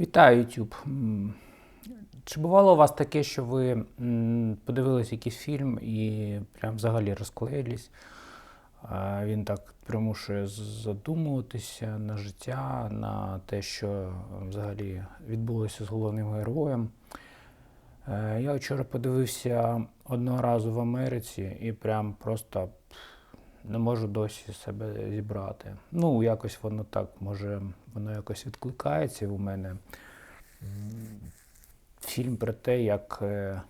Вітаю, YouTube. Чи бувало у вас таке, що ви подивились якийсь фільм і прям взагалі розклеїлись? Він так примушує задумуватися на життя, на те, що взагалі відбулося з головним героєм. Е, Я вчора подивився одного разу в Америці і прям просто не можу досі себе зібрати. Ну, якось воно так, може, воно якось відкликається у мене. Фільм про те, як, е,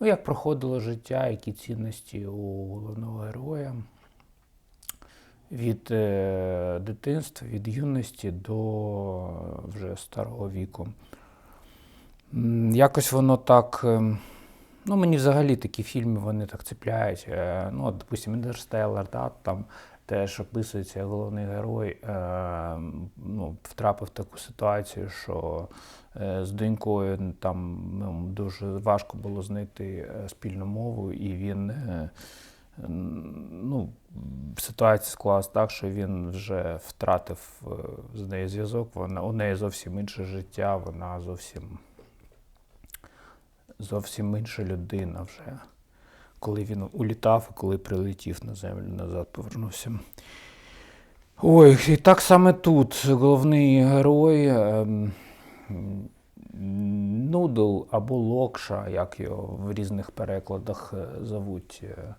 ну, як проходило життя, які цінності у головного героя від е, дитинства, від юності до вже старого віку. Якось воно так. Ну, мені взагалі такі фільми вони так цепляють. Е, Ну, от, допустим, Інтерстеллар, да, там теж описується головний герой, е, ну, втрапив в таку ситуацію, що е, з донькою там ну, дуже важко було знайти спільну мову, і він. Ну, ситуація склалась так, що він вже втратив з нею зв'язок. Вона у неї зовсім інше життя, вона зовсім зовсім інша людина вже. Коли він улітав і коли прилетів на землю назад, повернувся. Ой, і так саме тут головний герой ем, Нудл або Локша, як його в різних перекладах е, зовуть е,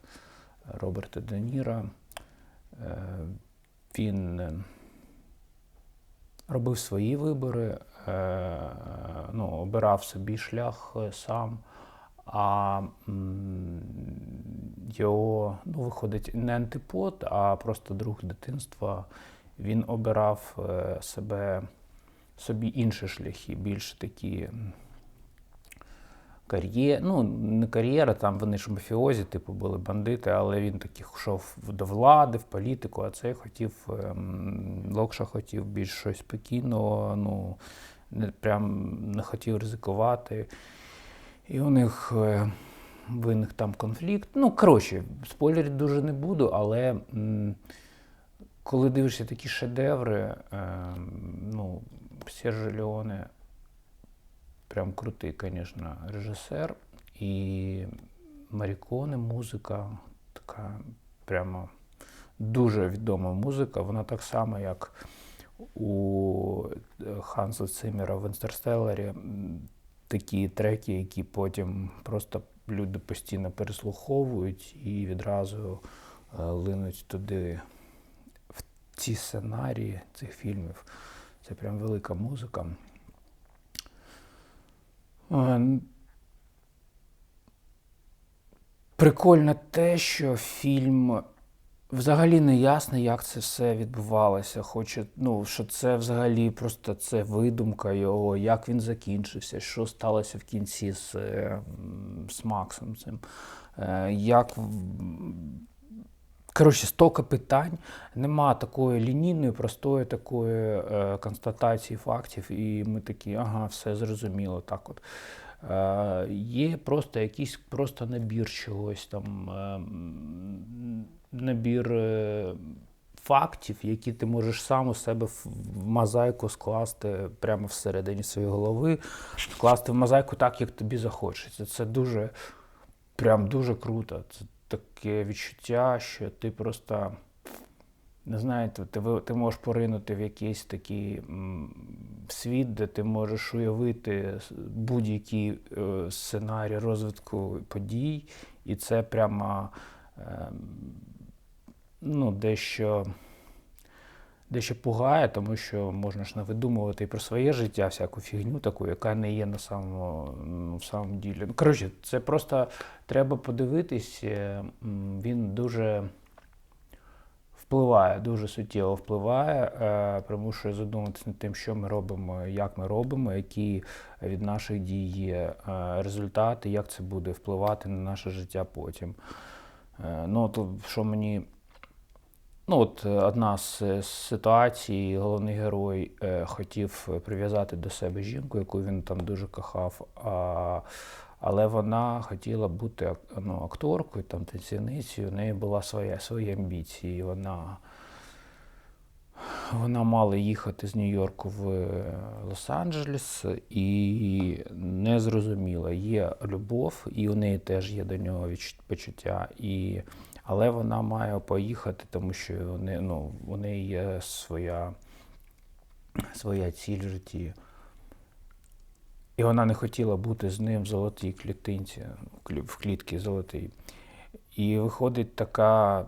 Роберта Де Ніра. Е, Він робив свої вибори, ну, обирав собі шлях е, сам, а його, ну, виходить, не антипод, а просто друг дитинства. Він обирав е, себе, собі інші шляхи, більш такі м, кар'єр, ну, не кар'єра, там вони ж мафіозі, типу, були бандити, але він таки йшов до влади, в політику, а цей хотів, ем, Локша хотів більш щось спокійного, ну, не, прям не хотів ризикувати. І у них е, виник там конфлікт. Ну, коротше, спойлерів дуже не буду, але коли дивишся такі шедеври, е, ну, Сержо Леоне прям крутий, звісно, режисер. І Маріконе музика, така прямо дуже відома музика. Вона так само, як у Ханса Циммера в Інтерстелларі, такі треки, які потім просто люди постійно переслуховують і відразу е, линуть туди, в ці сценарії цих фільмів. Це прям велика музика. Е, Прикольно те, що фільм взагалі не ясно, як це все відбувалося. Хоче, ну, що це взагалі просто це видумка його, як він закінчився, що сталося в кінці з, е, з Максом цим. Е, Як Коротше, стока питань, нема такої лінійної, простої такої е, констатації фактів, і ми такі, ага, все зрозуміло. Так от. Є просто якийсь просто набір чогось там, набір е, фактів, які ти можеш сам у себе в мозаїку скласти прямо всередині своєї голови, скласти в мозаїку так, як тобі захочеться. Це дуже, прям дуже круто. Це таке відчуття, що ти просто. Не знаєте, ти, ти можеш поринути в якийсь такий світ, де ти можеш уявити будь-який е, сценарій розвитку подій, і це прямо е, ну, дещо, дещо пугає, тому що можна ж навидумувати і про своє життя всяку фігню таку, яка не є на самому, ну, в самому ділі. Ну, коротше, це просто треба подивитись. е, Він дуже впливає, дуже суттєво впливає, е, примушує задуматися над тим, що ми робимо, як ми робимо, які від наших дій є е, результати, як це буде впливати на наше життя потім. Ну, то, що мені. Ну, от е, одна з е, ситуацій, головний герой е, хотів прив'язати до себе жінку, яку він там дуже кохав, а, але вона хотіла бути ну, акторкою, там, танцівницею, у неї була своя, свої амбіції. Вона Вона мала їхати з Нью-Йорку в е, Лос-Анджелес і не зрозуміла. Є любов, і у неї теж є до нього відч- почуття. І... Але вона має поїхати, тому що неї, ну, у неї є своя, своя ціль в житті. І вона не хотіла бути з ним в золотій клітинці, в клі- в клітці золотій. І виходить така,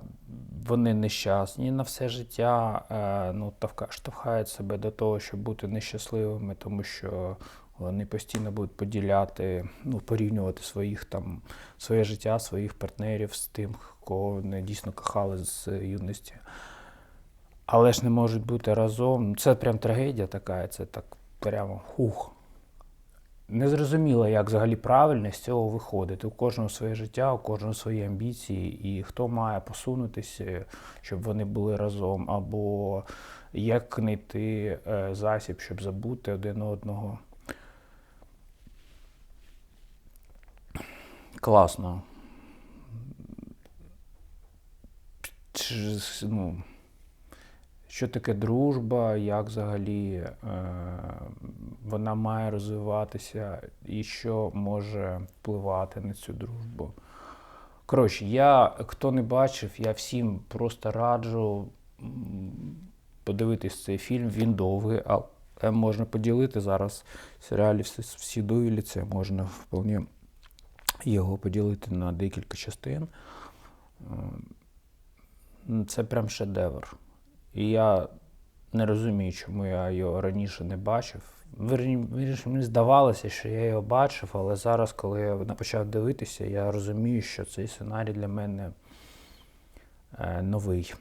вони нещасні на все життя, е, ну, штовхають себе до того, щоб бути нещасливими, тому що вони постійно будуть поділяти, ну, порівнювати своїх там, своє життя, своїх партнерів з тим, кого вони дійсно кохали з юності. Але ж не можуть бути разом. Це прям трагедія така, це так прямо хух. Не зрозуміло, як взагалі правильно з цього виходити. У кожного своє життя, у кожного свої амбіції, і хто має посунутися, щоб вони були разом, або як знайти е, засіб, щоб забути один одного. Класно. Ну, що таке дружба, як взагалі е, вона має розвиватися і що може впливати на цю дружбу. Коротше, я, хто не бачив, я всім просто раджу подивитись цей фільм. Він довгий, але можна поділити зараз серіалі всі, всі довіляться, можна вполне його поділити на декілька частин. Це прям шедевр. І я не розумію, чому я його раніше не бачив. Верні- Вірніше, мені здавалося, що я його бачив, але зараз, коли я почав дивитися, я розумію, що цей сценарій для мене е, новий.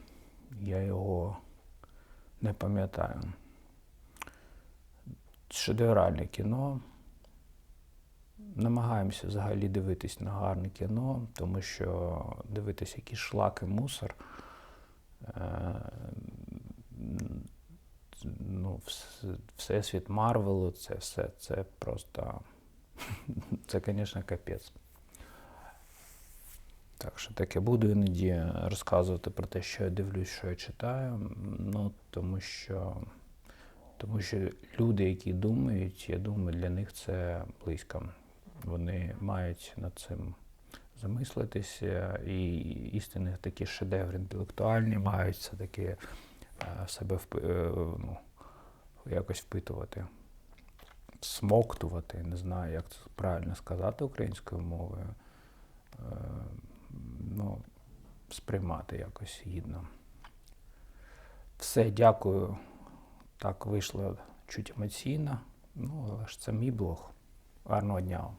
Я його не пам'ятаю. Шедевральне кіно. Намагаємося взагалі дивитись на гарне кіно, тому що дивитись якісь шлаки, мусор. Е, ну, Всесвіт Марвелу, це все, це просто. Це, звісно, капець. Так що таке буду іноді розказувати про те, що я дивлюсь, що я читаю. Ну, тому що, тому що люди, які думають, я думаю, для них це близько. Вони мають над цим замислитися, і істинні такі шедеври інтелектуальні мають все-таки е, себе е, ну, якось впитувати, смоктувати, не знаю, як це правильно сказати українською мовою. Е, Ну, сприймати якось гідно. Все, дякую. Так вийшло чуть емоційно. Ну, але ж це мій блог. Гарного дня.